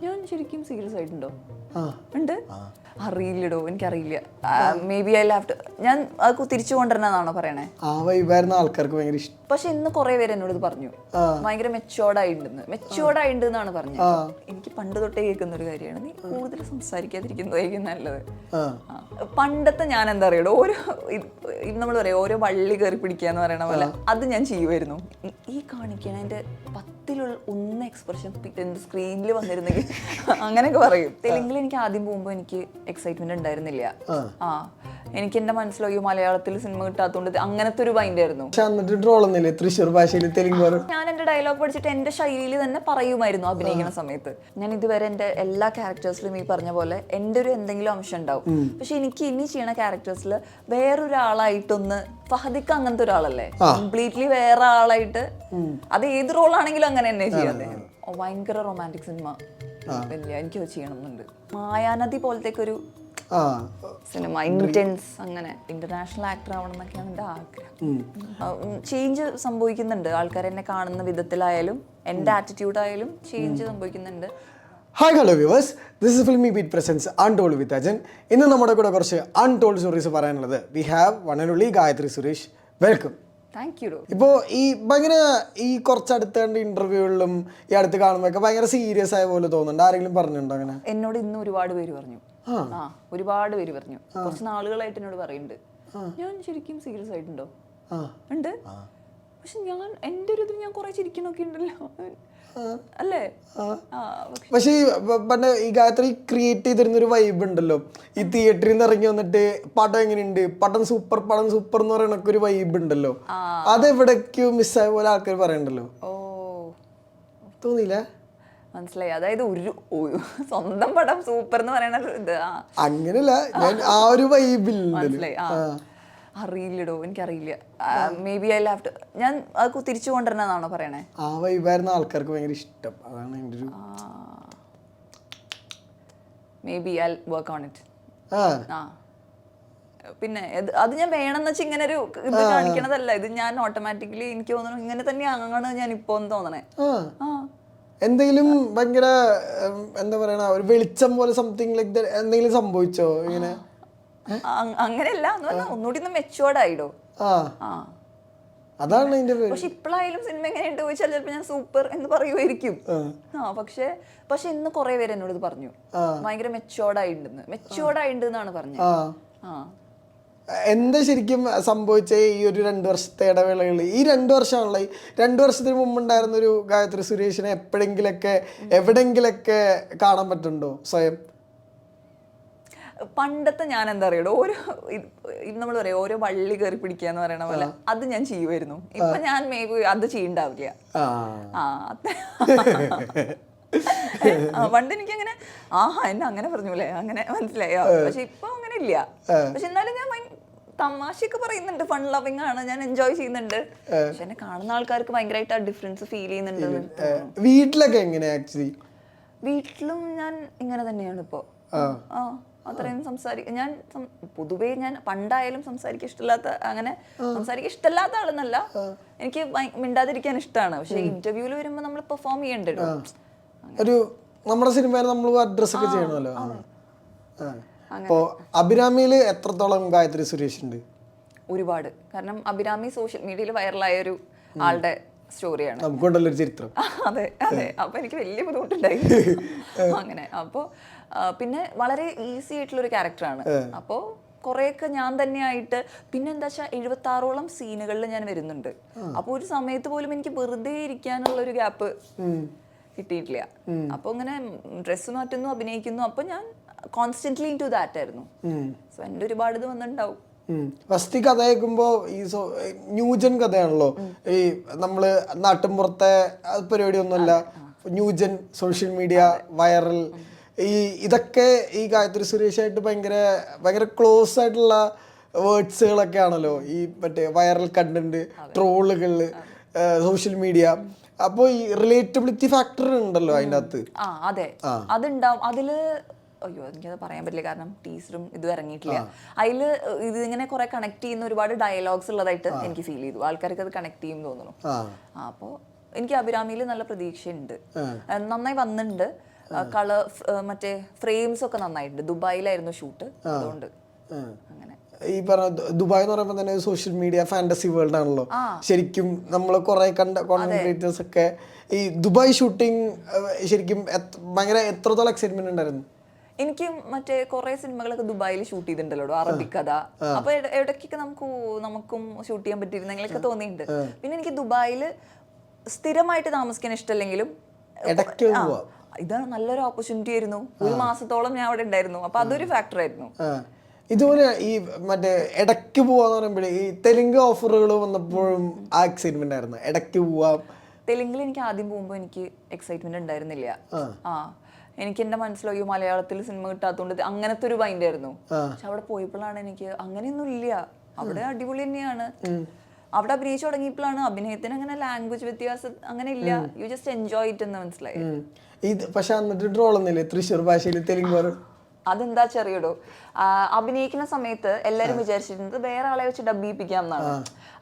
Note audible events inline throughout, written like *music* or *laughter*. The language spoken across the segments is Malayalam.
Yeah. ഞാൻ ശരിക്കും സീരിയസ് ആയിട്ടുണ്ടോ? ഉണ്ട്? അറിയില്ലടോ എനിക്കറിയില്ല. മേ ബി ഐ ലാഫ് ഞാൻ അത് തിരിച്ചു കൊണ്ടുവരണമെന്നാണോ പറയണേ? ആ വൈബായിരുന്ന ആൾക്കാർക്ക് ഭയങ്കര ഇഷ്ടം പക്ഷെ ഇന്ന് കുറെ പേര് എന്നോട് ഇത് പറഞ്ഞു. ഭയങ്കര മെച്ചോർഡ് ആയിട്ടുണ്ടെന്ന് മെച്ചോർഡ് ആയിട്ടുണ്ടെന്നാണ് പറഞ്ഞത്. എനിക്ക് പണ്ട് തൊട്ടേ കേൾക്കുന്ന ഒരു കാര്യമാണ്. നീ കൂടുതൽ സംസാരിക്കാതിരിക്കുന്നതായിരിക്കും നല്ലത്. പണ്ടത്തെ ഞാൻ എന്താ പറയുക ഓരോ നമ്മൾ പറയാം ഓരോ വള്ളി കയറി പിടിക്കുക എന്ന് പറയണ പോലെ അത് ഞാൻ ചെയ്യുമായിരുന്നു. ഈ- ഈ കാണിക്കണ എന്റെ പത്തിലുള്ള ഒന്ന് എക്സ്പ്രഷൻ സ്ക്രീനിൽ വന്നിരുന്നെങ്കിൽ അങ്ങനെയൊക്കെ പറയും. തെലുങ്കിൽ എനിക്ക് ആദ്യം പോകുമ്പോൾ എനിക്ക് എക്സൈറ്റ്മെന്റ് ഉണ്ടായിരുന്നില്ല. ആ. എനിക്ക് എന്റെ മനസ്സിലായി മലയാളത്തിൽ സിനിമ കിട്ടാത്തതുകൊണ്ട് അങ്ങനത്തെ ഒരു മൈൻഡ് ആയിരുന്നു. പക്ഷെ എന്നിട്ട് ട്രോളൊന്നുമില്ലേ തൃശ്ശൂർ ഭാഷയിൽ തെലുങ്ക് ഞാൻ എന്റെ ഡയലോഗ് പഠിച്ചിട്ട് എന്റെ ശൈലിയിൽ തന്നെ പറയുമായിരുന്നു അഭിനയിക്കുന്ന സമയത്ത്. ഞാൻ ഇതുവരെ എന്റെ എല്ലാ ക്യാരക്ടേഴ്സിലും ഈ പറഞ്ഞ പോലെ എന്റെ ഒരു എന്തെങ്കിലും അംശം ഉണ്ടാവും. പക്ഷെ എനിക്ക് ഇനി ചെയ്യണ ക്യാരക്ടേഴ്സിൽ വേറൊരാളായിട്ടൊന്ന് ഫഹദിക്ക് അങ്ങനത്തെ ഒരാളല്ലേ? കംപ്ലീറ്റ്ലി വേറെ ആളായിട്ട് അത് ഏത് റോളാണെങ്കിലും അങ്ങനെ തന്നെ ചെയ്യാതെ ഭയങ്കര റൊമാന്റിക് സിനിമ വലിയ എനിക്ക് ചെയ്യണം എന്നുണ്ട്. മായാനദി പോലത്തേക്ക് ഒരു സിനിമ ഇന്റൻസ് അങ്ങനെ ഇന്റർനാഷണൽ ആക്ടർ ആവണം എന്നൊക്കെയാണ് എന്റെ ആഗ്രഹം. ചേഞ്ച് സംഭവിക്കുന്നുണ്ട്. ആൾക്കാർ എന്നെ കാണുന്ന വിധത്തിലായാലും എന്റെ ആറ്റിറ്റ്യൂഡ് ആയാലും ചേഞ്ച് സംഭവിക്കുന്നുണ്ട്. Hi hello viewers this is Filmibeat presents untold with Ajan ഇന്ന് നമ്മുടെ കൂടെ കുറച്ച് അൺടോൾഡ് സ്റ്റോറീസ് പറയാനുള്ളത്. We have one and only Gayathri Suresh. Welcome ഇപ്പോൾ ഈ ഭയങ്കര ഈ കുറച്ചടുത്ത കണ്ട ഇന്റർവ്യൂകളിലും ഈ അടുത്ത് കാണുമ്പോഴൊക്കെ ഭയങ്കര സീരിയസ് ആയ പോലെ തോന്നുന്നുണ്ട്. ആരെങ്കിലും പറഞ്ഞിട്ടുണ്ടോ അങ്ങനെ? എന്നോട് ഇന്ന് ഒരുപാട് പേര് പറഞ്ഞു. ആ. ഒരുപാട് പേര് പറഞ്ഞു. കുറച്ച് നാളുകളായിട്ട് എന്നോട് പറയുന്നുണ്ട്. ഞാൻ ശരിക്കും സീരിയസ് ആയിട്ടുണ്ടോ? ഉണ്ട്. പക്ഷെ ഞാൻ എന്റെ ഒരു ഇതിൽ ഞാൻ കുറെ ചിരിക്കണൊക്കെ ഉണ്ടല്ലോ. അല്ലേ? പക്ഷെ ഈ പറഞ്ഞ ഈ ഗായത്രി ക്രിയേറ്റ് ചെയ്തിരുന്ന ഒരു വൈബ് ഉണ്ടല്ലോ. ഈ തിയേറ്ററിൽ നിന്ന് ഇറങ്ങി വന്നിട്ട് പടം എങ്ങനെയുണ്ട്? പടം സൂപ്പർ പടം സൂപ്പർ എന്ന് പറയുന്ന ഒരു വൈബ് ഉണ്ടല്ലോ. അത് എവിടേക്കോ മിസ്സായ പോലെ ആൾക്കാർ പറയണ്ടല്ലോ. ഓ. തോന്നിയില്ല? മനസ്സിലായി. അതായത് ഒരു സ്വന്തം പടം സൂപ്പർ എന്ന് പറയണ അങ്ങനെയല്ല. ഞാൻ ആ ഒരു വൈബിൽ മനസ്സിലായി. ആ. അറിയില്ലടോ എനിക്കറിയില്ല. Maybe I love to ഞാൻ അത് തിരിച്ചു കൊണ്ടുവരണമെന്നാണോ പറയണേ? ആ വൈബായിരുന്ന ആൾക്കാർക്ക് ഭയങ്കര ഇഷ്ടം. അതാണ് എന്റെ ഒരു maybe I work on it ആ. പിന്നെ അത് ഞാൻ വേണമെന്ന് വെച്ചാൽ ഇങ്ങനെ ഒരു ഇത് കാണിക്കണതല്ല. ഇത് ഞാൻ ഓട്ടോമാറ്റിക്കലി എനിക്ക് തോന്നുന്നു ഇങ്ങനെ തന്നെ തന്നെയാണ് ഞാൻ എന്ന് തോന്നണേ. എന്തെങ്കിലും ഭയങ്കര എന്താ പറയണ ഒരു വെളിച്ചം പോലെ സംതിങ് ലൈക്ക് എന്തെങ്കിലും സംഭവിച്ചോ? ഇങ്ങനെ അങ്ങനെയല്ല എന്ന് പറഞ്ഞാൽ ഒന്നുകൂടി ഒന്ന് മെച്ചുവേർഡ് ആയിടോ? അതാണ് പക്ഷെ ഇപ്പോഴായാലും സിനിമ എങ്ങനെയുണ്ട് ചോദിച്ചാൽ ചിലപ്പോൾ ഞാൻ സൂപ്പർ എന്ന് പറയുമായിരിക്കും ആ. പക്ഷെ പക്ഷെ ഇന്ന് കുറെ പേര് എന്നോട് ഇത് പറഞ്ഞു. ഭയങ്കര മെച്ചുവേർഡ് ആയിട്ടുണ്ട് മെച്ചുവേർഡ് ആയിട്ടുണ്ട് എന്നാണ് പറഞ്ഞത്. ആ. ആ. എന്താ ശരിക്കും സംഭവിച്ച ഈ ഒരു രണ്ട് വർഷത്തെ ഇടവേളകളിൽ ഈ രണ്ട് വർഷമാണല്ലോ രണ്ട് വർഷത്തിന് മുമ്പ് ഉണ്ടായിരുന്ന ഒരു ഗായത്രി സുരേഷിനെ എപ്പോഴെങ്കിലൊക്കെ എവിടെങ്കിലൊക്കെ കാണാൻ പറ്റുന്നുണ്ടോ സ്വയം? പണ്ടത്തെ ഞാൻ എന്താ പറയുക ഓരോ നമ്മൾ പറയാം ഓരോ വള്ളി കയറി പിടിക്കുക എന്ന് പറയണ പോലെ അത് ഞാൻ ചെയ്യുമായിരുന്നു ഇപ്പൊ ഞാൻ മേ ബി അത് ചെയ്യണ്ടാവില്ല. ആ. പണ്ട് എനിക്ക് അങ്ങനെ ആഹാ എന്നെ അങ്ങനെ പറഞ്ഞൂലേ? അങ്ങനെ മനസ്സിലായോ. പക്ഷെ ഇപ്പൊ അങ്ങനെ ഇല്ല പക്ഷെ എന്നാലും ഞാൻ തമാശയൊക്കെ പറയുന്നുണ്ട്. ഫൺ ലവിങ് ആണ്. ഞാൻ എൻജോയ് ചെയ്യുന്നുണ്ട്. പക്ഷെ എന്നെ കാണുന്ന ആൾക്കാർക്ക് ഭയങ്കരമായിട്ട് ആ ഡിഫറൻസ് ഫീൽ ചെയ്യുന്നുണ്ട് വീട്ടിലൊക്കെ എങ്ങനെയാ ആക്ച്വലി വീട്ടിലും ഞാൻ ഇങ്ങനെ തന്നെയാണ് ഇപ്പോ. ആ. അത്രയും സംസാരിക്ക ഞാൻ പൊതുവേ ഞാൻ പണ്ടായാലും സംസാരിക്കാൻ ഇഷ്ടമില്ലാത്ത അങ്ങനെ സംസാരിക്കാൻ ഇഷ്ടമില്ലാത്ത ആളെന്നല്ല. എനിക്ക് മിണ്ടാതിരിക്കാൻ ഇഷ്ടമാണ് പക്ഷെ ഇന്റർവ്യൂവിൽ വരുമ്പോൾ നമ്മൾ പെർഫോം ചെയ്യണ്ടേ ഒരു നമ്മുടെ സിനിമയിൽ നമ്മൾ അഡ്രസ് ഒക്കെ ചെയ്യണമല്ലോ. ആ. അപ്പോ അഭിരാമിയിൽ എത്രത്തോളം ഗായത്രി സുരേഷ് ഉണ്ട്? ഒരുപാട്. കാരണം അഭിരാമി സോഷ്യൽ മീഡിയയിൽ വൈറലായ ഒരു ആളുടെ സ്റ്റോറിയാണ് നമുക്കുണ്ടല്ലോ ഒരു ചരിത്രം. *laughs* അതെ അതെ. അപ്പൊ എനിക്ക് വലിയ ബുദ്ധിമുട്ടുണ്ടായി. *laughs* അങ്ങനെ. അപ്പോ ആ, പിന്നെ വളരെ ഈസി ആയിട്ടുള്ള ഒരു ക്യാരക്ടറാണ് അപ്പോ കുറെയൊക്കെ ഞാൻ തന്നെയായിട്ട് പിന്നെ എന്താ വെച്ചാൽ എഴുപത്തി ആറോളം സീനുകളിൽ ഞാൻ വരുന്നുണ്ട്. അപ്പൊ ഒരു സമയത്ത് പോലും എനിക്ക് വെറുതെ ഇരിക്കാനുള്ള ഒരു ഗ്യാപ്പ് കിട്ടിയിട്ടില്ല. അപ്പൊ ഇങ്ങനെ ഡ്രസ്സ് മാറ്റുന്നു അഭിനയിക്കുന്നു. അപ്പൊ ഞാൻ കോൺസ്റ്റന്റ്ലി ഇൻ ടു ദാറ്റ് ആയിരുന്നു സോ എന്റെ ഒരുപാട് ഇത് വന്നിട്ടുണ്ടാവും. ഫസ്റ്റ് കഥ കേൾക്കുമ്പോ ഈ സോ- ന്യൂജൻ കഥയാണല്ലോ. ഈ നമ്മൾ നാട്ടിൻപുറത്തെ പരിപാടിയൊന്നുമല്ല. New gen social media viral ഈ ഇതൊക്കെ ഈ ഗായത്രി സുരേഷായിട്ട് ഭയങ്കര ഭയങ്കര ക്ലോസ് ആയിട്ടുള്ള വേർഡ്സുകളൊക്കെ ആണല്ലോ. ഈ മറ്റേ വൈറൽ കണ്ടന്റ് ട്രോളുകൾ സോഷ്യൽ മീഡിയ അപ്പോൾ ഈ റിലേറ്റബിലിറ്റി ഫാക്ടർ ഉണ്ടല്ലോ അതിന്റെ അകത്ത് ആ അതെ. അതുണ്ടാവും. അതിൽ അയ്യോ എനിക്കത് പറയാൻ പറ്റില്ല. കാരണം ടീച്ചറും ഇതും ഇറങ്ങിയിട്ടില്ല. അതിൽ ഇത് ഇങ്ങനെ കുറെ കണക്ട് ചെയ്യുന്ന ഒരുപാട് ഡയലോഗ്സ് ഉള്ളതായിട്ട് എനിക്ക് ഫീൽ ചെയ്തു. ആൾക്കാർക്ക് അത് കണക്ട് ചെയ്യും തോന്നുന്നു. ആ. ആ, അപ്പോ എനിക്ക് അഭിരാമിയിൽ നല്ല പ്രതീക്ഷയുണ്ട്. നന്നായി വന്നിട്ടുണ്ട് കളർ മറ്റേ ഫ്രെയിംസ് ഒക്കെ നന്നായിട്ടുണ്ട്. ദുബായിലായിരുന്നു ഷൂട്ട്. അതുകൊണ്ട് അങ്ങനെ. ഈ പറഞ്ഞ ദുബായ് എന്ന് പറയുമ്പോൾ തന്നെ സോഷ്യൽ മീഡിയ ഫാന്റസി വേൾഡ് ആണല്ലോ. ശരിക്കും നമ്മൾ കുറെ കണ്ട കോണ്ടന്റ് ക്രിയേറ്റേഴ്സ് ഒക്കെ. ഈ ദുബായ് ഷൂട്ടിംഗ് ശരിക്കും ഭയങ്കര എത്രത്തോളം എക്സൈറ്റ്മെന്റ് ഉണ്ടായിരുന്നു? എനിക്ക് മറ്റേ കുറെ സിനിമകളൊക്കെ ദുബായിൽ ഷൂട്ട് ചെയ്തിട്ടുണ്ടല്ലോ. അറബി കഥ അപ്പൊ ഇട- ഇടയ്ക്കൊക്കെ നമുക്ക് നമുക്കും ഷൂട്ട് ചെയ്യാൻ പറ്റിയിരുന്നെങ്കിലൊക്കെ തോന്നിയിട്ടുണ്ട്. പിന്നെ എനിക്ക് ദുബായിൽ സ്ഥിരമായിട്ട് താമസിക്കാൻ ഇഷ്ടമല്ലെങ്കിലും ഇതാണ് നല്ലൊരു ഓപ്പർച്യൂണിറ്റി ആയിരുന്നു. ഒരു മാസത്തോളം ഞാൻ അവിടെ ഉണ്ടായിരുന്നു. അപ്പൊ അതൊരു ഫാക്ടർ ആയിരുന്നു. ഇതുപോലെ ഈ മറ്റേ ഇടയ്ക്ക് പോവാന്ന് പറയുമ്പോഴേ ഈ തെലുങ്ക് ഓഫറുകൾ വന്നപ്പോഴും ആ എക്സൈറ്റ്മെന്റ് ആയിരുന്നു. ഇടയ്ക്ക് പോവാം. തെലുങ്കിൽ എനിക്ക് ആദ്യം പോകുമ്പോൾ എനിക്ക് എക്സൈറ്റ്മെന്റ് ഉണ്ടായിരുന്നില്ല. ആ. എനിക്ക് എന്റെ മനസ്സിലായി മലയാളത്തിൽ സിനിമ കിട്ടാത്തതുകൊണ്ട് അങ്ങനത്തെ ഒരു മൈൻഡ് ആയിരുന്നു. പക്ഷെ അവിടെ പോയപ്പോഴാണ് എനിക്ക് അങ്ങനെയൊന്നും ഇല്ല. അവിടെ അടിപൊളി തന്നെയാണ്. അവിടെ അഭിനയിച്ചു തുടങ്ങിയപ്പോഴാണ് അഭിനയത്തിന് അങ്ങനെ ലാംഗ്വേജ് വ്യത്യാസം അങ്ങനെ ഇല്ല. യു ജസ്റ്റ് എൻജോയ് ഇറ്റ് എന്ന് മനസ്സിലായി. ഇത് പക്ഷെ എന്നിട്ട് ട്രോൾ ഒന്നുമില്ലേ? തൃശ്ശൂർ ഭാഷയിൽ തെലുങ്ക് അതെന്താ ചെറിയടോ. അഭിനയിക്കുന്ന സമയത്ത് എല്ലാരും വിചാരിച്ചിരുന്നത് വേറെ ആളെ വെച്ച് ഡബ് ചെയ്യിപ്പിക്കാം എന്നാണ്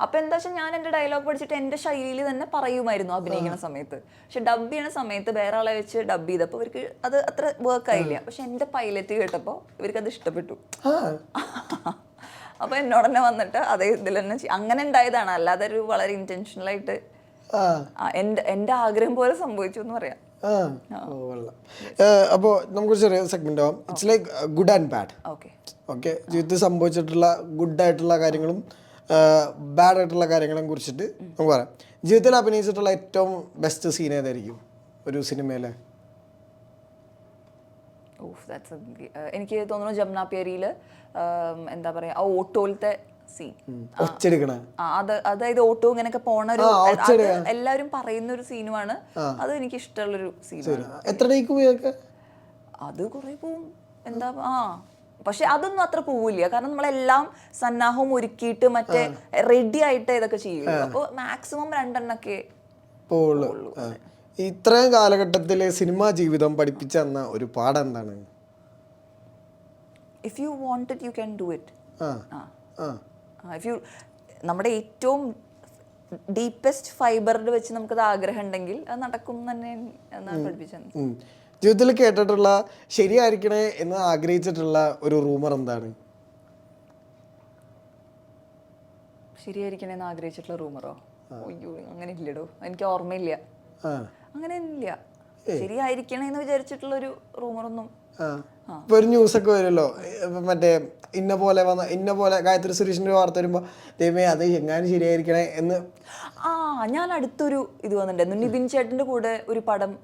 അപ്പൊ എന്താ വെച്ചാൽ ഞാൻ എന്റെ ഡയലോഗ് പഠിച്ചിട്ട് എന്റെ ശൈലിയിൽ തന്നെ പറയുമായിരുന്നു അഭിനയിക്കുന്ന സമയത്ത്. പക്ഷെ ഡബ് ചെയ്യണ സമയത്ത് വേറെ ആളെ വെച്ച് ഡബ് ചെയ്തപ്പോൾ അവർക്ക് അത് അത്ര വർക്ക് ആയില്ല. പക്ഷെ എന്റെ പൈലറ്റ് കേട്ടപ്പോൾ ഇവർക്ക് അത് ഇഷ്ടപ്പെട്ടു *laughs* ആ അപ്പൊ എന്നോട് തന്നെ വന്നിട്ട് അതേ ഇതിൽ തന്നെ അങ്ങനെ ഉണ്ടായതാണ്. അല്ലാതെ ഒരു വളരെ ഇന്റൻഷണൽ ആയിട്ട് എന്റെ ആഗ്രഹം പോലെ സംഭവിച്ചു എന്ന് പറയാം. അപ്പോൾ നമുക്ക് ചെറിയ സെഗ്മെന്റ് ആവാം. It's like good and bad okay. ജീവിതത്തിൽ സംഭവിച്ചിട്ടുള്ള ഗുഡ് ആയിട്ടുള്ള കാര്യങ്ങളും ബാഡ് ആയിട്ടുള്ള കാര്യങ്ങളും കുറിച്ചിട്ട് നമുക്ക് പറയാം. ജീവിതത്തിൽ അഭിനയിച്ചിട്ടുള്ള ഏറ്റവും ബെസ്റ്റ് സീൻ ഏതായിരിക്കും ഒരു സിനിമയിലെ? എനിക്ക് തോന്നുന്നു ജമുന പേരിയിൽ എന്താ പറയാ ആ ഓട്ടോയിലത്തെ സീൻ അത് അതായത് ഓട്ടോ ഇങ്ങനെയൊക്കെ പോണ ഒരു എല്ലാരും എല്ലാവരും പറയുന്ന ഒരു സീനുമാണ് അത് എനിക്ക് ഇഷ്ടമുള്ള ഒരു സീനാണ് എത്ര അത് കുറെ പോവും. എന്താ ആ. പക്ഷെ അതൊന്നും അത്ര പോവില്ല. കാരണം നമ്മളെല്ലാം സന്നാഹവും ഒരുക്കിയിട്ട് മറ്റേ റെഡി ആയിട്ട് ഇതൊക്കെ ചെയ്യും അപ്പോൾ മാക്സിമം രണ്ടെണ്ണൊക്കെ. ഇത്രയും കാലഘട്ടത്തിലെ സിനിമാ ജീവിതം പഠിപ്പിച്ച തന്ന ഒരു പാഠം എന്താണ് if you want it you can do it if you നമ്മുടെ ഏറ്റവും ഡീപ്പസ്റ്റ് ഫൈബറിൽ വെച്ച് നമുക്കത് ആഗ്രഹം ഉണ്ടെങ്കിൽ അത് നടക്കും തന്നെ എന്നാണ് പഠിപ്പിച്ചത്. ജീവിതത്തിൽ കേട്ടിട്ടുള്ള ശരിയായിരിക്കണേ എന്ന് ആഗ്രഹിച്ചിട്ടുള്ള ഒരു റൂമർ എന്താണ്? ശരിയായിരിക്കണേ എന്ന് ആഗ്രഹിച്ചിട്ടുള്ള റൂമറോ അയ്യോ അങ്ങനെ ഇല്ലടോ. എനിക്ക് ഓർമ്മയില്ല. അങ്ങനെ ഇല്ല ശരിയായിരിക്കണേ എന്ന് വിചാരിച്ചിട്ടുള്ള ഒരു റൂമറൊന്നും. ഇപ്പൊ ഒരു ന്യൂസ് ഒക്കെ വരുമല്ലോ മറ്റേ ഇന്ന പോലെ വന്ന ഇന്ന പോലെ ഗായത്രി സുരേഷിന്റെ വാർത്ത വരുമ്പോ ദൈവമേ അത് എങ്ങാനും ശരിയായിരിക്കണേ എന്ന്. ആ ഞാൻ അടുത്തൊരു ഇത് വന്നിട്ടുണ്ടായിരുന്നു. നിതിൻ ചേട്ടന്റെ കൂടെ ഒരു പടം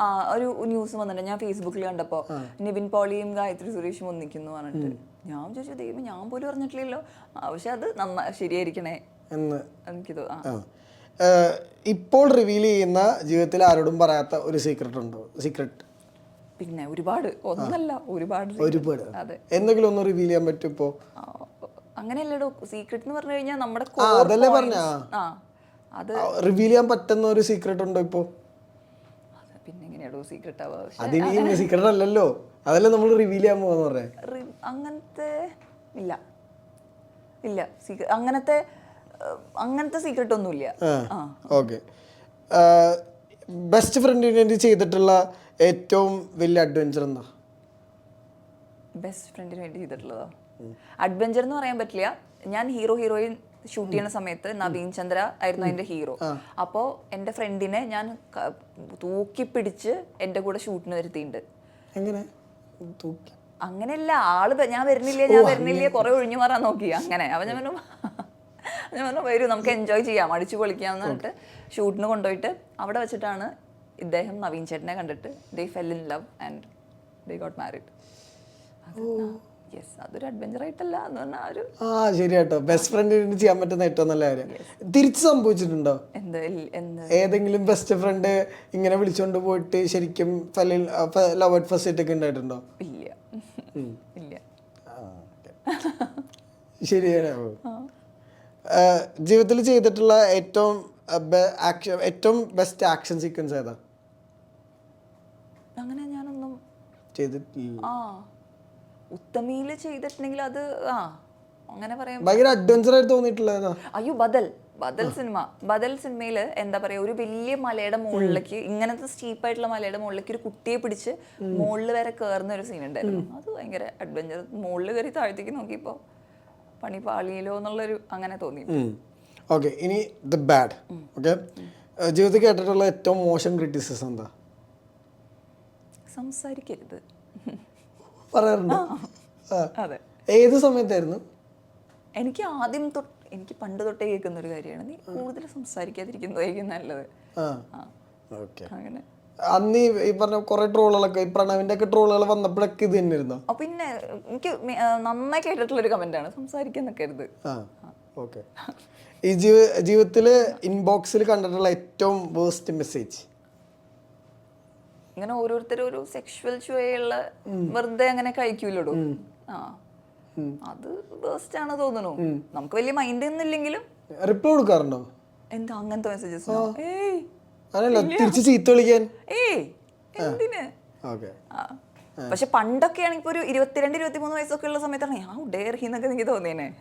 ആ. ഒരു ന്യൂസ് വന്നിട്ടുണ്ട്. ഞാൻ ഫേസ്ബുക്കിൽ കണ്ടപ്പോ നിവിൻ പോളിയും ഗായത്രി സുരേഷും ഒന്നിക്കുന്നു പറഞ്ഞിട്ട്. ഞാൻ ചോദിച്ചു ദൈവം ഞാൻ പോലും അറിഞ്ഞിട്ടില്ലല്ലോ. ആ, പക്ഷെ അത് നന്നാ ശരിയായിരിക്കണേ എന്ന്. എനിക്ക് ഇപ്പോൾ റിവീൽ ചെയ്യുന്ന ജീവിതത്തിൽ ആരോടും പറയാത്ത ഒരു സീക്രട്ട് ഉണ്ടോ? സീക്രട്ട് പിന്നെ ഒരുപാട് ഒന്നല്ല ഒരുപാട് ഒരുപാട്. അതെ. എന്തെങ്കിലും ഒന്ന് റിവീൽ ചെയ്യാൻ പറ്റും ഇപ്പോ? അങ്ങനെയല്ലടോ സീക്രട്ട് എന്ന് പറഞ്ഞു കഴിഞ്ഞാൽ നമ്മുടെ അതല്ലേ പറഞ്ഞ? അത് റിവീൽ ചെയ്യാൻ പറ്റുന്ന ഒരു സീക്രട്ട് ഉണ്ടോ ഇപ്പോ? പിന്നെ എങ്ങനെയാടോ സീക്രട്ട് ആവുക. അത് സീക്രട്ട് അല്ലല്ലോ. അതല്ലേ നമ്മൾ റിവീൽ ചെയ്യാൻ പോകാന്ന് പറയാ അങ്ങനത്തെ ഇല്ല. ഇല്ല സീക്രട്ട് അങ്ങനത്തെ അങ്ങനത്തെ സീക്രട്ട് ഒന്നുമില്ല. ഓക്കെ ബെസ്റ്റ് ഫ്രണ്ടിന് വേണ്ടി ചെയ്തിട്ടുള്ള ഏറ്റവും വലിയ അഡ്വഞ്ചർ എന്താ? ബെസ്റ്റ് ഫ്രണ്ടിന് വേണ്ടി ചെയ്തിട്ടുള്ളതോ? അഡ്വഞ്ചർ എന്ന് പറയാൻ പറ്റില്ല. ഞാൻ ഹീറോ ഹീറോയിൻ ഷൂട്ട് ചെയ്യുന്ന സമയത്ത് നവീൻ ചന്ദ്ര ആയിരുന്നു എന്റെ ഹീറോ അപ്പോ എന്റെ ഫ്രണ്ടിനെ ഞാൻ തൂക്കി പിടിച്ച് എന്റെ കൂടെ ഷൂട്ടിന് വരുത്തിയിട്ടുണ്ട്. എങ്ങനെ? അങ്ങനെയല്ല ആൾ ഞാൻ വരുന്നില്ല ഞാൻ വരുന്നില്ല കുറെ ഒഴിഞ്ഞു മാറാൻ നോക്കി. അങ്ങനെ. അവൻ ഞാൻ പറഞ്ഞു ഞാൻ പറഞ്ഞു വരൂ നമുക്ക് എൻജോയ് ചെയ്യാം അടിച്ചു പൊളിക്കാം എന്ന് പറഞ്ഞിട്ട് ഷൂട്ടിന് കൊണ്ടുപോയിട്ട് അവിടെ വെച്ചിട്ടാണ് ഇദ്ദേഹം നവീൻ ചേട്ടനെ കണ്ടിട്ട് they fell in love and they got married ചെയ്യാൻ പറ്റുന്ന ഏറ്റവും നല്ല കാര്യം. തിരിച്ച് സംഭവിച്ചിട്ടുണ്ടോ? ഏതെങ്കിലും ബെസ്റ്റ് ഫ്രണ്ട് ഇങ്ങനെ വിളിച്ചോണ്ട് പോയിട്ട് ശരിക്കും ലവ് അറ്റ് ഫസ്റ്റ് ഒക്കെ ഉണ്ടായിട്ടുണ്ടോ? ഇല്ല. ഇല്ല. ശരിയാണ്. ജീവിതത്തിൽ ചെയ്തിട്ടുള്ള ഏറ്റവും ഏറ്റവും ബെസ്റ്റ് ആക്ഷൻ സീക്വൻസ് ഏതാ? അങ്ങനെ ഞാനൊന്നും ചെയ്തിട്ടില്ല. ആ. ഉത്തമിയിൽ ചെയ്തിട്ടുണ്ടെങ്കിൽ അത് ആ. അങ്ങനെ പറയാം ഭയങ്കര അഡ്വഞ്ചർ ആയിട്ട് തോന്നിയിട്ടുള്ള അയ്യോ ബദൽ. ബദൽ സിനിമ. ബദൽ സിനിമയിൽ എന്താ പറയാ ഒരു വലിയ മലയുടെ മുകളിലേക്ക് ഇങ്ങനത്തെ സ്റ്റീപ്പായിട്ടുള്ള മലയുടെ മുകളിലേക്ക് ഒരു കുട്ടിയെ പിടിച്ച് മുകളിൽ വരെ കയറുന്ന ഒരു സീൻ ഉണ്ടായിരുന്നു. അത് ഭയങ്കര അഡ്വഞ്ചർ മുകളിൽ കയറി താഴത്തേക്ക് നോക്കിയപ്പോ പണി പാളിയല്ലോ എന്നുള്ളൊരു അങ്ങനെ തോന്നി. ഓക്കെ ഇനി ദ ബാഡ് ഓക്കെ? ജീവിതത്തിൽ കേട്ടിട്ടുള്ള ഏറ്റവും മോശം ക്രിറ്റിസിസം എന്താ? സംസാരിക്കരുത്. പറയാറുണ്ട്. അതെ. ഏത് സമയത്തായിരുന്നു? എനിക്ക് ആദ്യം തൊട്ട് എനിക്ക് പണ്ട് തൊട്ടേ കേൾക്കുന്ന ഒരു കാര്യമാണ്. നീ കൂടുതൽ സംസാരിക്കാതിരിക്കുന്നതായിരിക്കും നല്ലത്. അങ്ങനെ. അന്ന് ഈ- പറഞ്ഞ കുറെ ട്രോളുകളൊക്കെ ഈ പ്രണവിന്റെ ഒക്കെ ട്രോളുകൾ വന്നപ്പോഴൊക്കെ ഇത് തന്നെയായിരുന്നു? പിന്നെ എനിക്ക് നന്നായി കേട്ടിട്ടുള്ള ഒരു കമന്റ് ആണ് സംസാരിക്കാൻ നിൽക്കരുത് ഓക്കെ. ഈ ജീവ ജീവിതത്തിൽ ഇൻബോക്സിൽ കണ്ടിട്ടുള്ള ഏറ്റവും വേസ്റ്റ് മെസ്സേജ് ഇങ്ങനെ ഓരോരുത്തരും ഒരു സെക്ഷുവൽ ചുവയുള്ള വെറുതെ അങ്ങനെ കഴിക്കൂലോ ആ. അത് വേസ്റ്റ് ആണ് തോന്നുന്നു. നമുക്ക് വലിയ മൈൻഡ് ഒന്നുമില്ലെങ്കിലും റിപ്ലൈ കൊടുക്കാറുണ്ടോ? എന്താ അങ്ങനത്തെ മെസ്സേജസ് ഏയ്. തിരിച്ച് ചീത്ത വിളിക്കാൻ? ഏയ്. എന്തിന്. പക്ഷെ പണ്ടൊക്കെ ആണെങ്കിൽ ഇപ്പൊ ഒരു ഇരുപത്തിരണ്ട് ഇരുപത്തിമൂന്ന് വയസ്സൊക്കെ ഉള്ള സമയത്താണ് ഞാൻ എന്നൊക്കെ എനിക്ക് തോന്നിയേനെ.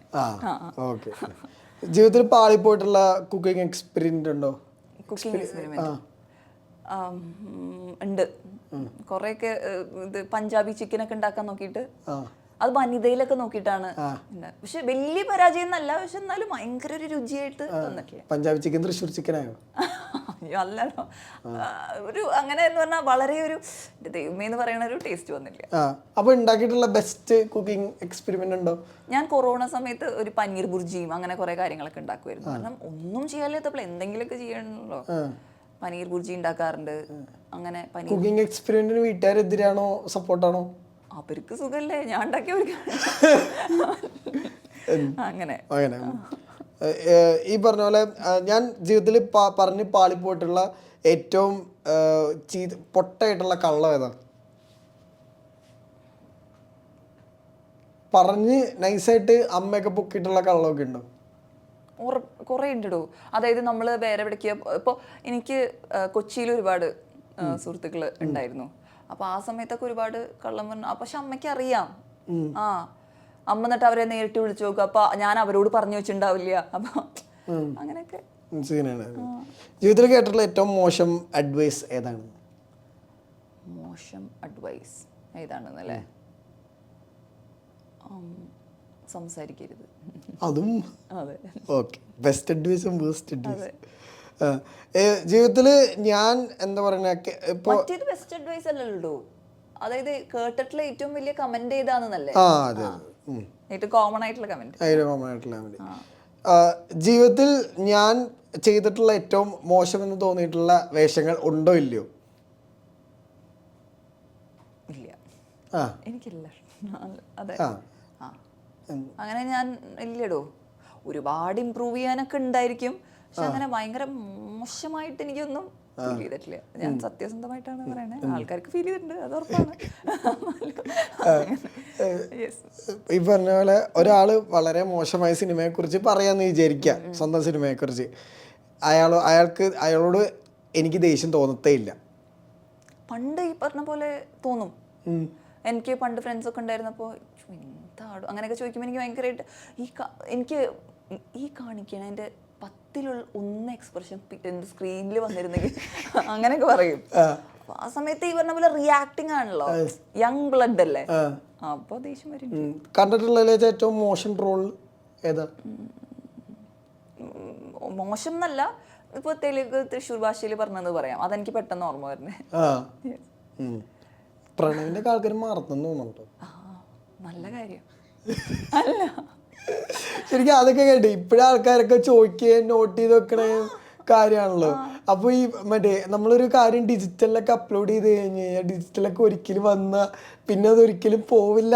ജീവിതത്തിൽ പാളിപ്പോയിട്ടുള്ള കുക്കിംഗ് എക്സ്പീരിയൻസ് ഉണ്ടോ? കുക്കിംഗ് എക്സ്പെരിമെന്റ് ഉണ്ട്. കുറെയൊക്കെ ഇത് പഞ്ചാബി ചിക്കൻ ഒക്കെ ഉണ്ടാക്കാൻ നോക്കിയിട്ട് അത് വനിതയിലൊക്കെ നോക്കിയിട്ടാണ് പക്ഷെ വലിയ പരാജയം എന്നല്ല പക്ഷെ എന്നാലും ഭയങ്കര ഒരു രുചിയായിട്ട് പഞ്ചാബി ചിക്കൻ തൃശ്ശൂർ ചിക്കനായോ? അല്ലല്ലോ. ഒരു അങ്ങനെ എന്ന് പറഞ്ഞാൽ വളരെ ഒരു ദൈവമേ എന്ന് പറയുന്ന ഒരു ടേസ്റ്റ് വന്നില്ല ആ. അപ്പൊ ഉണ്ടാക്കിയിട്ടുള്ള ബെസ്റ്റ് കുക്കിംഗ് എക്സ്പെരിമെന്റ് ഉണ്ടോ? ഞാൻ കൊറോണ സമയത്ത് ഒരു പനീർ ബുർജിയും അങ്ങനെ കുറെ കാര്യങ്ങളൊക്കെ ഉണ്ടാക്കുമായിരുന്നു കാരണം ഒന്നും ചെയ്യാത്തപ്പോൾ എന്തെങ്കിലുമൊക്കെ ചെയ്യണമല്ലോ പനീർ ബുർജി ഉണ്ടാക്കാറുണ്ട്. അങ്ങനെ കുക്കിംഗ് എക്സ്പീരിയൻസിന് വീട്ടുകാരെതിരാണോ? സപ്പോർട്ടാണോ? അവർക്ക് സുഖല്ലേ ഞാൻ ഉണ്ടാക്കിയവർക്ക് അങ്ങനെ. അങ്ങനെ. ഈ പറഞ്ഞ പോലെ ഞാൻ ജീവിതത്തിൽ പറഞ്ഞ് പാളിപ്പോയിട്ടുള്ള ഏറ്റവും പൊട്ടയായിട്ടുള്ള കള്ളം ഏതാ? പറഞ്ഞ് നൈസായിട്ട് അമ്മയൊക്കെ പൊക്കിയിട്ടുള്ള കള്ളമൊക്കെ ഉണ്ടോ? കുറേ ഉണ്ടോ അതായത് നമ്മൾ വേറെ എവിടേക്ക് ഇപ്പോൾ എനിക്ക് കൊച്ചിയിൽ ഒരുപാട് സുഹൃത്തുക്കൾ ഉണ്ടായിരുന്നു. അപ്പൊ ആ സമയത്തൊക്കെ ഒരുപാട് കള്ളം പറഞ്ഞു. പക്ഷെ അമ്മയ്ക്ക് അറിയാം. ആ. അമ്മ എന്നിട്ട് അവരെ നേരിട്ട് വിളിച്ചു നോക്കുക അപ്പൊ ഞാൻ അവരോട് പറഞ്ഞു വെച്ചിട്ടുണ്ടാവില്ല. അപ്പൊ അങ്ങനെയൊക്കെ. സീനാണ്. ജീവിതത്തിൽ കേട്ടിട്ടുള്ള ഏറ്റവും മോശം അഡ്വൈസ് ഏതാണ്? മോശം അഡ്വൈസ് ഏതാണെന്നല്ലേ? സംസാരിക്കരുത്. അതും അതെ. ഓക്കെ. ബെസ്റ്റ് അഡ്വൈസും വേസ്റ്റ് അഡ്വൈസ് ജീവിതത്തിൽ ഞാൻ എന്താ പറയുക മറ്റേത് ബെസ്റ്റ് അഡ്വൈസ് അല്ലല്ലോ. അതായത് കേട്ടിട്ടുള്ള ഏറ്റവും വലിയ കമന്റ് ഏതാണെന്നല്ലേ? ഏറ്റവും കോമൺ ആയിട്ടുള്ള കമന്റ് കോമൺ ആയിട്ടുള്ള കമന്റ് ജീവിതത്തിൽ ഞാൻ ചെയ്തിട്ടുള്ള ഏറ്റവും മോശമെന്ന് തോന്നിയിട്ടുള്ള വേഷങ്ങൾ ഉണ്ടോ ഇല്ലയോ? ഇല്ല. ആ. എനിക്കില്ല. അതെ. അങ്ങനെ ഞാൻ ഇല്ലടോ. ഒരുപാട് ഇമ്പ്രൂവ് ചെയ്യാനൊക്കെ ഉണ്ടായിരിക്കും പക്ഷെ അങ്ങനെ ഭയങ്കര മോശമായിട്ട് എനിക്കൊന്നും ഫീൽ ചെയ്തിട്ടില്ല. ഞാൻ സത്യസന്ധമായിട്ടാണ് പറയുന്നത് ആൾക്കാർക്ക് ഫീൽ ചെയ്തിട്ടുണ്ട്. അത് ഉറപ്പാണ്. *laughs* ഈ പറഞ്ഞ പോലെ ഒരാൾ വളരെ മോശമായ സിനിമയെ കുറിച്ച് പറയാന്ന് വിചാരിക്കുക സ്വന്തം സിനിമയെ കുറിച്ച് അയാൾ അയാൾക്ക് അയാളോട് എനിക്ക് ദേഷ്യം തോന്നത്തേ ഇല്ല പണ്ട് ഈ പറഞ്ഞ പോലെ തോന്നും. എനിക്ക് പണ്ട് ഫ്രണ്ട്സ് ഒക്കെ ഉണ്ടായിരുന്നപ്പോൾ എന്താടോ അങ്ങനെയൊക്കെ ചോദിക്കുമ്പോൾ എനിക്ക് ഭയങ്കരമായിട്ട് ഈ എനിക്ക് ഈ കാണിക്കണ എന്റെ പത്തിലുള്ള ഒന്ന് എക്സ്പ്രഷൻ എന്ത് സ്ക്രീനിൽ വന്നിരുന്നെങ്കിൽ *laughs* അങ്ങനെയൊക്കെ പറയും. അപ്പൊ ആ സമയത്ത് ഈ പറഞ്ഞ പോലെ റിയാക്ടിങ് ആണല്ലോ. യങ് ബ്ലഡ് അല്ലേ. അപ്പൊ ദേഷ്യം വരും. കണ്ടിട്ടുള്ള ഏറ്റവും മോശം ട്രോൾ ഏതാ? മോശം എന്നല്ല. ഇപ്പൊ തെലുങ്ക് തൃശ്ശൂർ ഭാഷയിൽ പറഞ്ഞത് പറയാം. അതെനിക്ക് പെട്ടെന്ന് ഓർമ്മ വരുന്നേ. പ്രണവിന്റെ ആൾക്കാർ മറന്നെന്ന് തോന്നുന്നുണ്ടോ. നല്ല കാര്യം. അല്ല. ശരിക്കും അതൊക്കെ കേട്ടെ. ഇപ്പോഴും ആൾക്കാരൊക്കെ ചോദിക്കുകയും നോട്ട് ചെയ്ത് വെക്കണ കാര്യമാണല്ലോ. അപ്പൊ ഈ മറ്റേ നമ്മളൊരു കാര്യം ഡിജിറ്റലിലൊക്കെ അപ്ലോഡ് ചെയ്ത് കഴിഞ്ഞ് കഴിഞ്ഞാൽ ഡിജിറ്റലൊക്കെ ഒരിക്കലും വന്ന പിന്നെ അതൊരിക്കലും പോവില്ല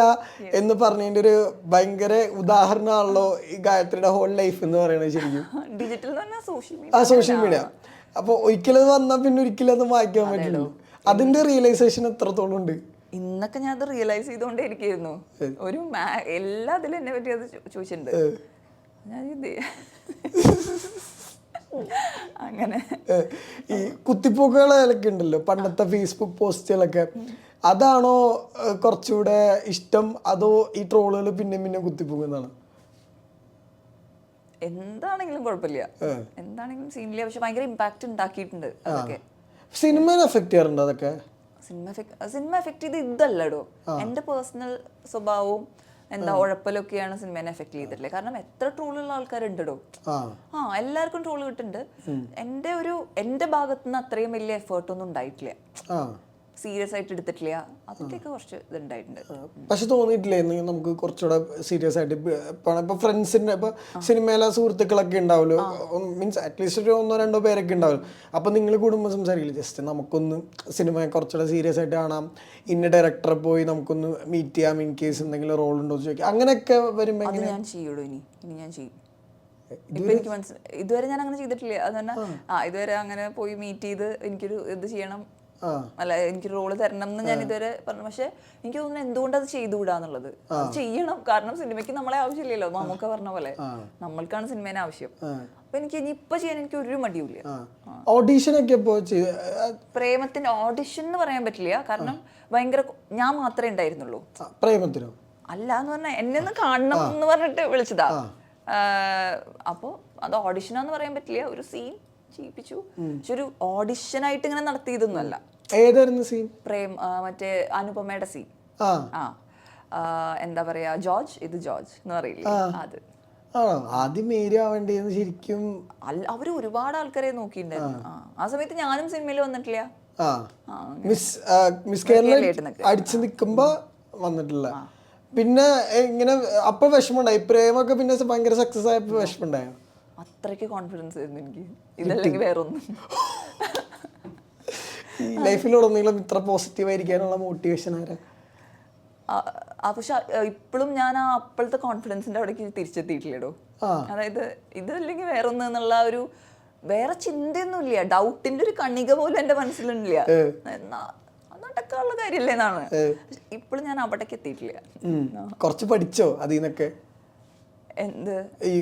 എന്ന് പറഞ്ഞതിന്റെ ഒരു ഭയങ്കര ഉദാഹരണമാണല്ലോ ഈ ഗായത്രിയുടെ ഹോൾ ലൈഫ് എന്ന് പറയുന്നത് ശരിക്കും. ഡിജിറ്റൽ ആ സോഷ്യൽ മീഡിയ അപ്പൊ ഒരിക്കലും അത് വന്നാൽ പിന്നെ ഒരിക്കലും അത് മായ്ക്കാൻ പറ്റില്ല. അതിന്റെ റിയലൈസേഷൻ എത്രത്തോളം ഉണ്ട്? ഇന്നൊക്കെ ഞാൻ അത് റിയലൈസ് ചെയ്തുകൊണ്ടേ ഇരിക്കുന്നു ഒരു എല്ലാ ഇതിലും എന്നെ പറ്റി അത് ചോദിച്ചിട്ടുണ്ട്. ഞാൻ അങ്ങനെ. ഈ കുത്തിപ്പോക്കുകളൊക്കെ ഉണ്ടല്ലോ പണ്ടത്തെ ഫേസ്ബുക്ക് പോസ്റ്റുകളൊക്കെ അതാണോ കുറച്ചുകൂടെ ഇഷ്ടം? അതോ ഈ ട്രോളുകൾ പിന്നെ പിന്നെ കുത്തിപ്പോക്കുന്നതാണ് എന്താണെങ്കിലും കുഴപ്പമില്ല. എന്താണെങ്കിലും സീനില്ല പക്ഷെ ഭയങ്കര ഇമ്പാക്ട് ഉണ്ടാക്കിയിട്ടുണ്ട് അതൊക്കെ. സിനിമനെ എഫക്ട് ചെയ്യാറുണ്ട് അതൊക്കെ? സിനിമ സിനിമ എഫക്ട് ചെയ്ത് ഇതല്ലടോ. എന്റെ പേഴ്സണൽ സ്വഭാവവും എന്താ ഉഴപ്പലൊക്കെയാണ് സിനിമേനെ എഫക്ട് ചെയ്തിട്ടില്ലേ കാരണം എത്ര ട്രോളുള്ള ആൾക്കാരുണ്ടോ ആ. ആ എല്ലാവർക്കും ട്രോൾ കിട്ടുന്നുണ്ട്. എന്റെ ഒരു എന്റെ ഭാഗത്തുനിന്ന് അത്രയും വലിയ എഫേർട്ടൊന്നും ഉണ്ടായിട്ടില്ല. സീരിയസ് ആയിട്ട് എടുത്തിട്ടില്ല. അതിന്റെയൊക്കെ കുറച്ച് ഇതുണ്ടായിട്ടുണ്ട്. പക്ഷെ തോന്നിയിട്ടില്ലേ നമുക്ക് കുറച്ചുകൂടെ സീരിയസ് ആയിട്ട് ഇപ്പൊ ഫ്രണ്ട്സിന്റെ ഇപ്പൊ സിനിമയിലെ സുഹൃത്തുക്കളൊക്കെ ഉണ്ടാവുമല്ലോ മീൻസ് അറ്റ്ലീസ്റ്റ് ഒരു ഒന്നോ രണ്ടോ പേരൊക്കെ ഉണ്ടാവുമല്ലോ അപ്പൊ നിങ്ങൾ കൂടുമ്പോൾ സംസാരിക്കില്ല? ജസ്റ്റ് നമുക്കൊന്ന് സിനിമ കുറച്ചുകൂടെ സീരിയസ് ആയിട്ട് കാണാം. ഇന്ന ഡയറക്ടറെ പോയി നമുക്കൊന്ന് മീറ്റ് ചെയ്യാം ഇൻ കേസ് എന്തെങ്കിലും റോൾ ഉണ്ടോ എന്ന് ചോദിക്കാം. അങ്ങനെയൊക്കെ വരുമ്പോ അത് ഞാൻ ചെയ്യുള്ളൂ ഇനി. ഇനി ഞാൻ ചെയ്യും. ഇപ്പൊ എനിക്ക് മനസ്സിലായി ഇതുവരെ ഞാൻ അങ്ങനെ ചെയ്തിട്ടില്ല. അത് തന്നെ ആ. ഇതുവരെ അങ്ങനെ പോയി മീറ്റ് ചെയ്ത് എനിക്കൊരു ഇത് ചെയ്യണം. അല്ല എനിക്ക് റോൾ തരണം എന്ന് ഞാൻ ഇതുവരെ പറഞ്ഞു. പക്ഷെ എനിക്ക് തോന്നുന്നു എന്തുകൊണ്ട് അത് ചെയ്തുകൂടാന്നുള്ളത്? ചെയ്യണം. കാരണം സിനിമയ്ക്ക് നമ്മളെ ആവശ്യമില്ലല്ലോ. നമുക്ക് പറഞ്ഞ പോലെ. നമ്മൾക്കാണ് സിനിമേനെ ആവശ്യം. അപ്പൊ എനിക്ക് ഇനി ഇപ്പൊ ചെയ്യാൻ എനിക്ക് ഒരു മടിയുമില്ല. ഓഡീഷൻ ഒക്കെ പ്രേമത്തിന്റെ ഓഡിഷൻ എന്ന് പറയാൻ പറ്റില്ല. കാരണം ഭയങ്കര ഞാൻ മാത്രമേ ഉണ്ടായിരുന്നുള്ളൂ. പ്രേമത്തിനോ? അല്ല എന്ന് പറഞ്ഞാൽ എന്നെ ഒന്ന് കാണണം എന്ന് പറഞ്ഞിട്ട് വിളിച്ചതാ. അപ്പോൾ അത് ഓഡിഷനാന്ന് പറയാൻ പറ്റില്ല. ഒരു സീൻ ചെയ്യിപ്പിച്ചു പക്ഷെ ഒരു ഓഡിഷനായിട്ട് ഇങ്ങനെ നടത്തിയതൊന്നും അല്ല ഏതായിരുന്നു സീൻ പ്രേം മറ്റേ അനുപമയുടെ സീൻ ആ. എന്താ പറയാ ജോർജ്? ഇത് ജോർജ് എന്ന് പറയില്ലേ? അത്. ആദ്യം മേരി ആവേണ്ടിയെന്ന് ശരിക്കും അവർ ഒരുപാട് ആൾക്കാരെ നോക്കിയിട്ടുണ്ടായിരുന്നു. ആ. സമയത്ത് ഞാനും സിനിമയിൽ വന്നിട്ടില്ല. Miss miss Kerala. അടിച്ചു നിൽക്കുമ്പോ വന്നിട്ടില്ല. പിന്നെ ഇങ്ങനെ അപ്പൊ വിഷമമുണ്ടായി. പ്രേമൊക്കെ പിന്നെ ഭയങ്കര സക്സസ് ആയപ്പോ വിഷമമുണ്ടായോ? അത്രയ്ക്ക് കോൺഫിഡൻസ് ആയിരുന്നു എനിക്ക്. ഇതല്ലെങ്കിൽ വേറൊന്നും. ഈ ലൈഫിലുടനീളം ഇത്ര പോസിറ്റീവ് ആയിരിക്കാനുള്ള മോട്ടിവേഷൻ ആരാ? പക്ഷെ ഇപ്പോഴും ഞാൻ ആ അപ്പോഴത്തെ കോൺഫിഡൻസിന്റെ അവിടേക്ക് തിരിച്ചെത്തിയിട്ടില്ലടോ. അതായത് ഇതല്ലെങ്കിൽ വേറെ ഒന്നും എന്നുള്ള ഒരു വേറെ ചിന്തയൊന്നുമില്ല. ഡൗട്ടിന്റെ ഒരു കണിക പോലും എന്റെ ഉള്ള നടക്കാനുള്ള കാര്യല്ലേ എന്നാണ് ഇപ്പോഴും ഞാൻ അവിടേക്ക് എത്തിയിട്ടില്ല. കുറച്ച് പഠിച്ചോ അതിൽ നിന്നൊക്കെ? എന്ത്? ഈ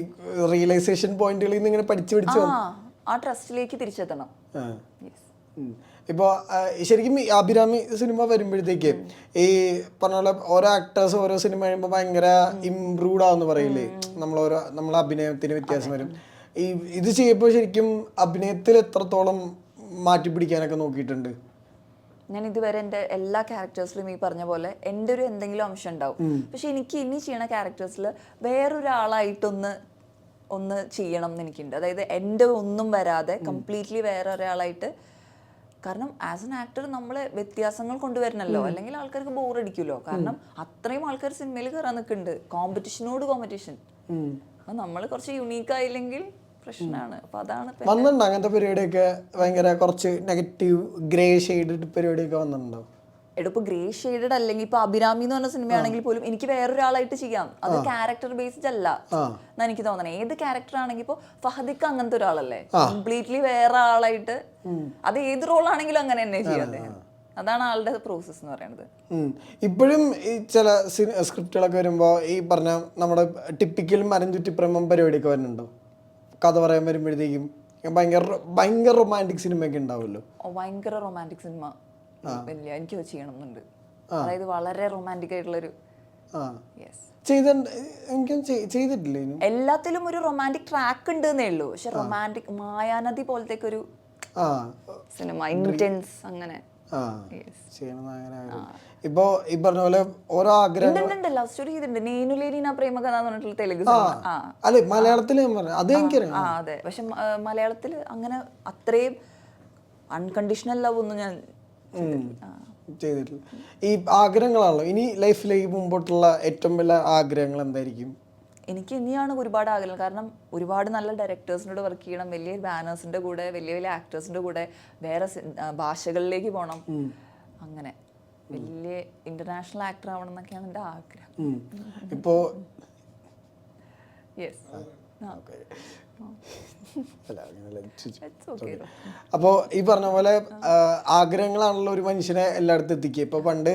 റിയലൈസേഷൻ പോയിന്റുകളിൽ നിന്ന് ഇങ്ങനെ പഠിച്ചു പഠിച്ചു ആ ആ ട്രസ്റ്റിലേക്ക് തിരിച്ചെത്തണം. ആ. Yes. ഉം. ഇപ്പൊ ശരിക്കും ഈ അഭിരാമി സിനിമ വരുമ്പോഴത്തേക്ക് ഈ പറഞ്ഞ പോലെ ഓരോ ആക്ടേഴ്സ് ഓരോ സിനിമ കഴിയുമ്പോൾ ഭയങ്കര ഇംപ്രൂവ്ഡ് ആവുന്ന പറയില്ലേ? നമ്മൾ ഓരോ നമ്മളെ അഭിനയത്തിന് വ്യത്യാസം വരും. ഈ ഇത് ചെയ്യുമ്പോൾ ശരിക്കും അഭിനയത്തിൽ എത്രത്തോളം മാറ്റി പിടിക്കാനൊക്കെ നോക്കിയിട്ടുണ്ട്? ഞാൻ ഇതുവരെ എന്റെ എല്ലാ ക്യാരക്ടേഴ്സിലും ഈ പറഞ്ഞ പോലെ എന്റെ ഒരു എന്തെങ്കിലും അംശം ഉണ്ടാവും. പക്ഷെ എനിക്ക് ഇനി ചെയ്യണ ക്യാരക്ടേഴ്സിൽ വേറൊരാളായിട്ടൊന്ന് ഒന്ന് ചെയ്യണം എന്ന് എനിക്കുണ്ട്. അതായത് എന്റെ ഒന്നും വരാതെ കംപ്ലീറ്റ്ലി വേറെ ഒരാളായിട്ട് കാരണം ആസ് എൻ ആക്ടർ നമ്മൾ വ്യത്യാസങ്ങൾ കൊണ്ടുവരണല്ലോ അല്ലെങ്കിൽ ആൾക്കാർക്ക് ബോറടിക്കുമല്ലോ കാരണം അത്രയും ആൾക്കാർ സിനിമയിൽ കയറാൻ നിൽക്കുന്നുണ്ട്. കോമ്പറ്റീഷനോട് കോമ്പറ്റീഷൻ. അപ്പം നമ്മൾ കുറച്ച് യുണീക്ക് ആയില്ലെങ്കിൽ പ്രശ്നമാണ് അപ്പൊ അതാണ് വന്നിട്ടുണ്ടോ അങ്ങനത്തെ പരിപാടിയൊക്കെ? ഭയങ്കര കുറച്ച് നെഗറ്റീവ് ഗ്രേ ഷെയ്ഡ് പരിപാടിയൊക്കെ വന്നിട്ടുണ്ടോ? എടുപ്പ് ഗ്രേ ഷെയ്ഡഡ് അല്ലെങ്കിൽ ഇപ്പൊ അഭിരാമി എന്ന് പറഞ്ഞ സിനിമയാണെങ്കിൽ പോലും എനിക്ക് വേറൊരാളായിട്ട് ചെയ്യാം. അത് ക്യാരക്ടർ ബേസ്ഡ് അല്ല. എനിക്ക് തോന്നണേ. ഏത് ക്യാരക്ടർ ആണെങ്കിൽ ഇപ്പൊ ഫഹദിക്ക് അങ്ങനത്തെ ഒരാളല്ലേ? കംപ്ലീറ്റ്ലി വേറെ ആളായിട്ട് അത് ഏത് റോൾ ആണെങ്കിലും അങ്ങനെ തന്നെ ചെയ്യാതെ അതാണ് ആളുടെ പ്രോസസ് എന്ന് പറയുന്നത് ഇപ്പോഴും ഈ ചില സ്ക്രിപ്റ്റുകളൊക്കെ വരുമ്പോൾ ഈ പറഞ്ഞ നമ്മുടെ ടിപ്പിക്കൽ മരം ചുറ്റിപ്രമം പരിപാടിയൊക്കെ വരുന്നുണ്ടോ? കഥ പറയാൻ വരുമ്പോഴത്തേക്കും ഭയങ്കര ഭയങ്കര റൊമാന്റിക് സിനിമയൊക്കെ ഉണ്ടാവുമല്ലോ. ഭയങ്കര റൊമാന്റിക് സിനിമ വലിയ എനിക്ക് ചെയ്യണം എന്നുണ്ട് അതായത് വളരെ റൊമാന്റിക് ആയിട്ടുള്ളൊരു ചെയ്തിട്ടില്ലേ എല്ലാത്തിലും ഒരു റൊമാന്റിക് ട്രാക്ക് ഉണ്ട് എന്നേ ഉള്ളൂ. പക്ഷെ റൊമാന്റിക് മായാനദി പോലത്തെ ഒരു സിനിമ ഇന്റൻസ് അങ്ങനെ. ചെയ്യണം അങ്ങനെ. ഇപ്പൊ ഈ പറഞ്ഞ പോലെ ഓരോ ആഗ്രഹം ലവ് സ്റ്റോറി ചെയ്തിട്ടുണ്ട്. നേനുലേനി നാ പ്രേമകഥ എന്ന് പറഞ്ഞിട്ടുള്ള തെലുങ്ക് അല്ലെ മലയാളത്തിൽ അത് എനിക്കറിയാം അതെ പക്ഷെ മലയാളത്തിൽ അങ്ങനെ അത്രയും അൺകണ്ടീഷണൽ ലവ് ഒന്നും ഞാൻ ചെയ്തിട്ടില്ല. ഈ ആഗ്രഹങ്ങളാണല്ലോ. ഇനി ലൈഫിലേക്ക് മുമ്പോട്ടുള്ള ഏറ്റവും വലിയ ആഗ്രഹങ്ങൾ എന്തായിരിക്കും? എനിക്ക് ഇനിയാണ് ഒരുപാട് ആഗ്രഹം കാരണം ഒരുപാട് നല്ല ഡയറക്ടേഴ്സിനോട് വർക്ക് ചെയ്യണം. വലിയ ബാനേഴ്സിന്റെ കൂടെ വലിയ വലിയ ആക്ടേഴ്സിന്റെ കൂടെ വേറെ ഭാഷകളിലേക്ക് പോകണം അങ്ങനെ. വലിയ ഇന്റർനാഷണൽ ആക്ടർ ആവണം എന്നൊക്കെയാണ് എന്റെ ആഗ്രഹം. ഇപ്പോ യെസ് *laughs* അല്ല, അങ്ങനെയല്ല, ചോദിച്ചു. ഇറ്റ്സ് ഓക്കെ അപ്പോ ഈ പറഞ്ഞ പോലെ ആഗ്രഹങ്ങളാണല്ലോ ഒരു മനുഷ്യനെ എല്ലായിടത്തും എത്തിക്കുക. ഇപ്പൊ പണ്ട്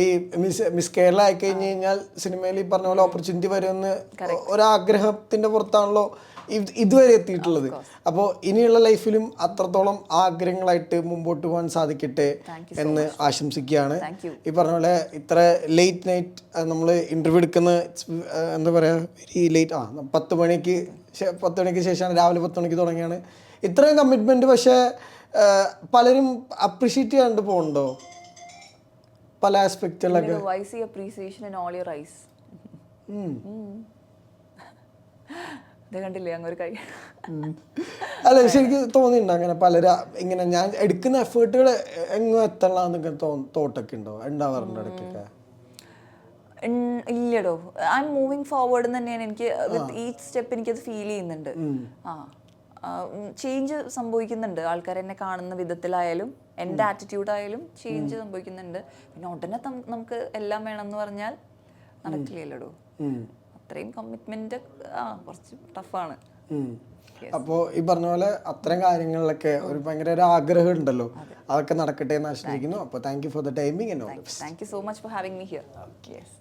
ഈ മിസ് മിസ് കേരള ആയി കഴിഞ്ഞു കഴിഞ്ഞാൽ സിനിമയിൽ ഈ പറഞ്ഞ പോലെ ഓപ്പർച്യൂണിറ്റി വരുമെന്ന് ഒരാഗ്രഹത്തിന്റെ പുറത്താണല്ലോ ഇതുവരെ എത്തിയിട്ടുള്ളത്. അപ്പോൾ ഇനിയുള്ള ലൈഫിലും അത്രത്തോളം ആഗ്രഹങ്ങളായിട്ട് മുമ്പോട്ട് പോകാൻ സാധിക്കട്ടെ എന്ന് ആശംസിക്കുകയാണ്. ഈ പറഞ്ഞ പോലെ ഇത്ര ലേറ്റ് നൈറ്റ് നമ്മൾ ഇന്റർവ്യൂ എടുക്കുന്ന എന്താ പറയാ വെരി ലേറ്റ് ആ പത്ത് മണിക്ക് പത്ത് മണിക്ക് ശേഷമാണ് രാവിലെ പത്ത് മണിക്ക് തുടങ്ങിയാണ്. ഇത്രയും കമ്മിറ്റ്മെന്റ് പക്ഷേ പലരും അപ്രിഷ്യേറ്റ് ചെയ്യാണ്ട് പോകണ്ടോ പല ആസ്പെക്റ്റുകളൊക്കെ why see appreciation in all your eyes ഇത് കണ്ടില്ലേ? അങ്ങ് ഒരു കൈ അല്ല ശരിക്കും തോന്നിയിട്ടുണ്ടോ അങ്ങനെ പലര ഇങ്ങനെ ഞാൻ എടുക്കുന്ന എഫേർട്ടുകൾ എങ്ങും എത്തണമെന്നൊക്കെ തോട്ടൊക്കെ ഉണ്ടോ? ഉണ്ടാവാറുണ്ട് ഇടയ്ക്കൊക്കെ? ഇല്ലടോ. ഐ എം മൂവിങ് ഫോർവേഡ് തന്നെയാണ് എനിക്ക് വിത്ത് ഈച്ച് സ്റ്റെപ്പ് എനിക്കത് ഫീൽ ചെയ്യുന്നുണ്ട്. ആ. ചേഞ്ച് സംഭവിക്കുന്നുണ്ട്. ആൾക്കാർ എന്നെ കാണുന്ന വിധത്തിലായാലും എന്റെ ആറ്റിറ്റ്യൂഡ് ആയാലും ചേഞ്ച് സംഭവിക്കുന്നുണ്ട്. പിന്നെ ഉടനെ നമുക്ക് എല്ലാം വേണമെന്ന് എന്ന് പറഞ്ഞാൽ നടക്കില്ലല്ലോ. അത്രയും കമ്മിറ്റ്മെന്റ് ആ കുറച്ച് ടഫാണ് അപ്പോ ഈ പറഞ്ഞ പോലെ അത്തരം കാര്യങ്ങളിലൊക്കെ ഒരു ഭയങ്കര ഒരു ആഗ്രഹം ഉണ്ടല്ലോ അതൊക്കെ നടക്കട്ടെ എന്ന് ആശ്രയിക്കുന്നു അപ്പോൾ thank you for the timing thank you so much for having me here yes